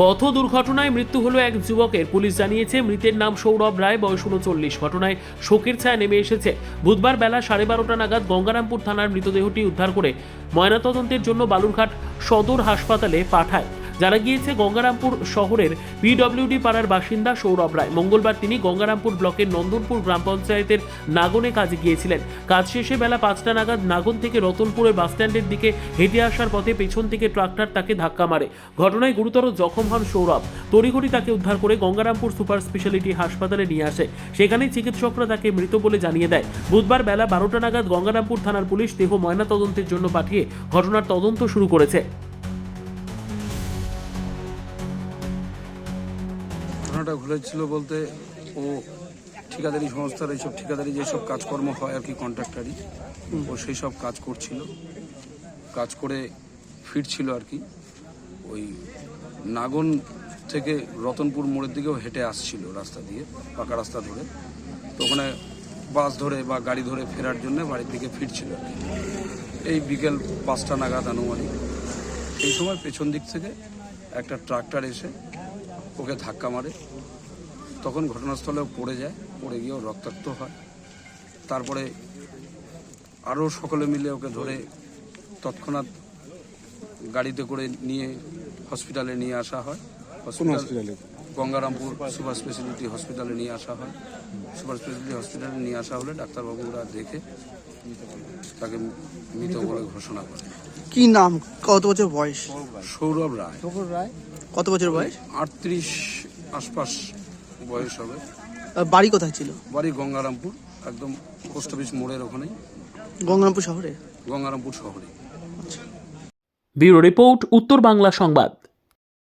পথ দুর্ঘটনায় মৃত্যু হলো এক যুবকের। পুলিশ জানিয়েছে, মৃতের নাম সৌরভ রায়, বয়স উনচল্লিশ। ঘটনায় শোকের ছায়া নেমে এসেছে। বুধবার বেলা সাড়ে বারোটা নাগাদ গঙ্গারামপুর থানার মৃতদেহটি উদ্ধার করে ময়নাতদন্তের জন্য বালুরঘাট সদর হাসপাতালে পাঠায়। জানা গিয়েছে, গঙ্গারামপুর শহরের পিডব্লিউডি পাড়ার বাসিন্দা সৌরভ রায়। মঙ্গলবার তিনি গঙ্গারামপুর ব্লকের নন্দনপুর গ্রাম পঞ্চায়েতের নাগনে কাজে গিয়েছিলেন। কাজ শেষে বেলা পাঁচটা নাগাদ নাগন থেকে রতনপুরের বাসস্ট্যান্ডের দিকে হেঁটে আসার পথে পেছন থেকে ট্রাক্টর তাকে ধাক্কা মারে। ঘটনায় গুরুতর জখম হন সৌরভ। তড়িঘড়ি তাকে উদ্ধার করে গঙ্গারামপুর সুপার স্পেশালিটি হাসপাতালে নিয়ে আসে। সেখানে চিকিৎসকরা তাকে মৃত বলে জানিয়ে দেয়। বুধবার বেলা বারোটা নাগাদ গঙ্গারামপুর থানার পুলিশ দেহ ময়নাতদন্তের জন্য পাঠিয়ে ঘটনার তদন্ত শুরু করেছে। ঘটনাটা ঘটেছিল বলতে ও ঠিকাদারি সংস্থার এইসব ঠিকাদারি যেসব কাজকর্ম হয় আর কি কন্ট্রাক্টারি ও সেই সব কাজ করছিল। কাজ করে ফিরছিল আর কি। ওই নাগন থেকে রতনপুর মোড়ের দিকেও হেঁটে আসছিল রাস্তা দিয়ে, পাকা রাস্তা ধরে। তো ওখানে বাস ধরে বা গাড়ি ধরে ফেরার জন্য বাড়ির দিকে ফিরছিল এই বিকেল পাঁচটা নাগাদ আনুমানিক। সেই সময় পেছন দিক থেকে একটা ট্রাক্টর এসে ওকে ধাক্কা মারে। তখন ঘটনাস্থলে পড়ে যায়, পড়ে গিয়েও রক্তাক্ত হয়। তারপরে আরও সকলে মিলে ওকে ধরে তৎক্ষণাৎ গাড়িতে করে নিয়ে হসপিটালে নিয়ে আসা হয়। গঙ্গারামপুর সুপার স্পেশালিটি হসপিটালে নিয়ে আসা হয়। সুপার স্পেশালিটি হসপিটালে নিয়ে আসা হলে ডাক্তারবাবুরা দেখে তাকে মৃত বলে ঘোষণা করে। কি নাম? কত বছর বয়স? সৌরভ রায়। রায়? কত বছর বয়স? আটত্রিশ আশপাশ বয়স হবে। আর বাড়ি কোথায় ছিল? বাড়ি গঙ্গারামপুর একদম পোস্ট অফিস মোড়ের ওখানেই। গঙ্গারামপুর শহরে? গঙ্গারামপুর শহরে। ব্যুরো রিপোর্ট উত্তর বাংলা সংবাদ।